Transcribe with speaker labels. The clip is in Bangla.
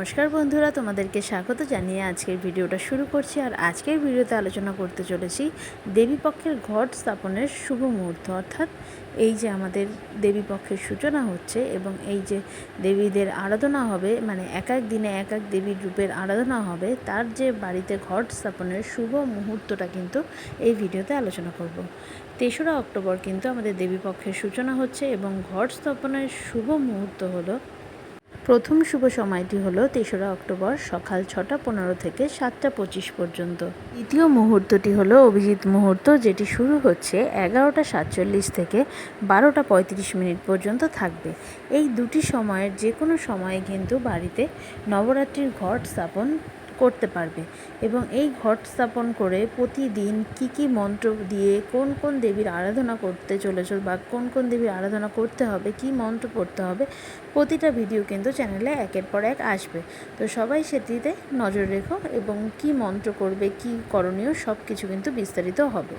Speaker 1: নমস্কার বন্ধুরা, তোমাদেরকে স্বাগত জানিয়ে আজকের ভিডিওটা শুরু করছি। আর আজকের ভিডিওতে আলোচনা করতে চলেছি দেবীপক্ষের ঘট স্থাপনের শুভ মুহূর্ত। অর্থাৎ এই যে আমাদের দেবীপক্ষের সূচনা হচ্ছে এবং এই যে দেবীদের আরাধনা হবে মানে এক এক দিনে এক এক দেবীর রূপের আরাধনা হবে, তার যে বাড়িতে ঘট স্থাপনের শুভ মুহূর্তটা কিন্তু এই ভিডিওতে আলোচনা করব। তেসরা অক্টোবর কিন্তু আমাদের দেবীপক্ষের সূচনা হচ্ছে এবং ঘট স্থাপনের শুভ মুহূর্ত হলো প্রথম শুভ সময়টি হলো তেসরা অক্টোবর সকাল ছটা পনেরো থেকে সাতটা পঁচিশ পর্যন্ত। দ্বিতীয় মুহূর্তটি হলো অভিজিৎ মুহূর্ত, যেটি শুরু হচ্ছে এগারোটা সাতচল্লিশ থেকে বারোটা পঁয়ত্রিশ মিনিট পর্যন্ত থাকবে। এই দুটি সময়ের যে কোনো সময়ে কিন্তু বাড়িতে নবরাত্রির ঘট স্থাপন করতে পারবে। এবং এই ঘট স্থাপন করে প্রতিদিন কি কি মন্ত্র দিয়ে কোন কোন দেবীর আরাধনা করতে চলেছ বা কোন কোন দেবীর আরাধনা করতে হবে, কি মন্ত্র পড়তে হবে, প্রতিটা ভিডিও কিন্তু চ্যানেলে একের পর এক আসবে। তো সবাই সেটিতে নজর রেখো এবং কি মন্ত্র করবে, কি করণীয় সব কিছু কিন্তু বিস্তারিত হবে।